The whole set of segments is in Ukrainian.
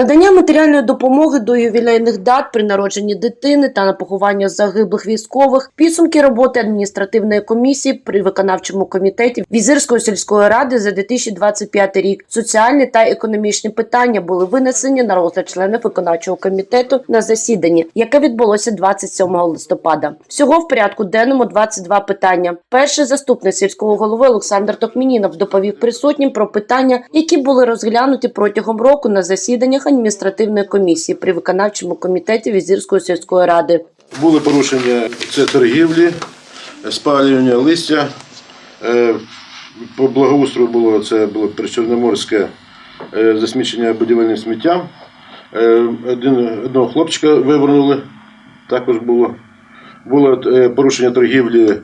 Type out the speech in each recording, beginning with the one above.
Надання матеріальної допомоги до ювілейних дат при народженні дитини та на поховання загиблих військових, підсумки роботи адміністративної комісії при виконавчому комітеті Візирської сільської ради за 2025 рік. Соціальні та економічні питання були винесені на розгляд членів виконавчого комітету на засіданні, яке відбулося 27 листопада. Всього в порядку денному 22 питання. Перший заступник сільського голови Олександр Токмінінов доповів присутнім про питання, які були розглянуті протягом року на засіданнях адміністративної комісії при виконавчому комітеті Візирської сільської ради. Були порушення це торгівлі, спалювання листя. Е, По благоустрою було це було причорноморське е, засмічення будівельним сміттям. Е, Один, одного хлопчика вивернули, також було. Було порушення торгівлі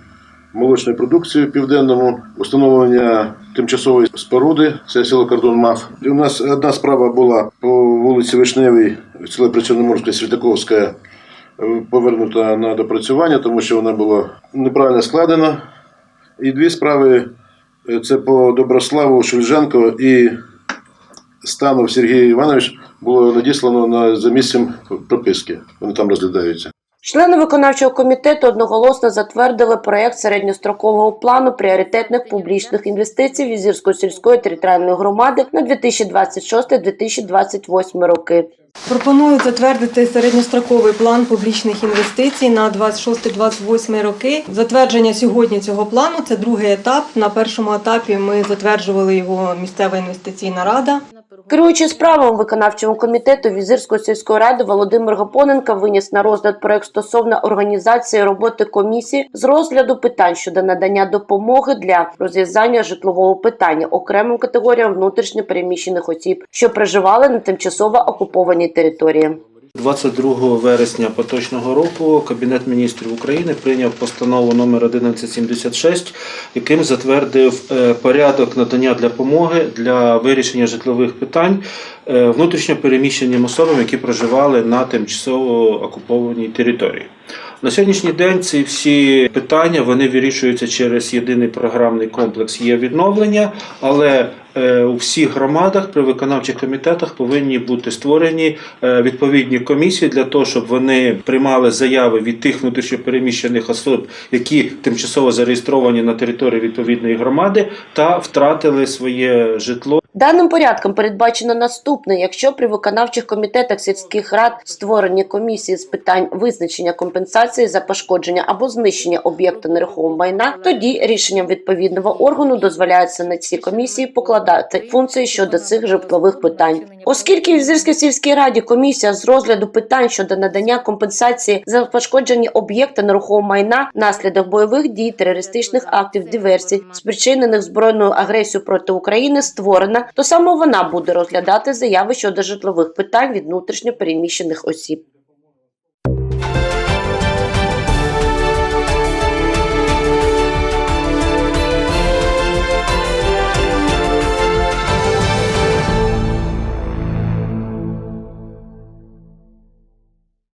молочною продукцією в південному, встановлення тимчасової споруди, це село Кордон МАФ. І у нас одна справа була по вулиці Вишневій, село Причорноморське, Святаковська, е, повернута на допрацювання, тому що вона була неправильно складена. І дві справи е, це по Доброславу Шульженко і Станов Сергій Іванович було надіслано на за місцем прописки. Вони там розглядаються. Члени виконавчого комітету одноголосно затвердили проект середньострокового плану пріоритетних публічних інвестицій Візірської сільської територіальної громади на 2026-2028 роки. Пропоную затвердити середньостроковий план публічних інвестицій на 26-28 роки. Затвердження сьогодні цього плану це другий етап. На першому етапі ми затверджували його місцева інвестиційна рада. Керуючи справами виконавчого комітету Візирської сільської ради Володимир Гапоненко виніс на розгляд проект стосовно організації роботи комісії з розгляду питань щодо надання допомоги для розв'язання житлового питання окремим категоріям внутрішньо переміщених осіб, що проживали на тимчасово окупованій території. 22 вересня поточного року Кабінет міністрів України прийняв постанову номер 1176, яким затвердив е, порядок надання допомоги для вирішення житлових питань е, внутрішньо переміщеним особам, які проживали на тимчасово окупованій території. На сьогоднішній день ці всі питання вони вирішуються через єдиний програмний комплекс є відновлення, але у всіх громадах при виконавчих комітетах повинні бути створені е, відповідні комісії для того, щоб вони приймали заяви від тих внутрішньопереміщених осіб, які тимчасово зареєстровані на території відповідної громади, та втратили своє житло. Даним порядком передбачено наступне: якщо при виконавчих комітетах сільських рад створені комісії з питань визначення компенсації за пошкодження або знищення об'єкта нерухомого майна, тоді рішенням відповідного органу дозволяється на ці комісії покладати функції щодо цих житлових питань. Оскільки в Візирській сільській раді комісія з розгляду питань щодо надання компенсації за пошкодження об'єкта нерухомого майна внаслідок бойових дій, терористичних актів, диверсій, спричинених збройною агресією проти України, створена, то саме вона буде розглядати заяви щодо житлових питань від внутрішньо переміщених осіб.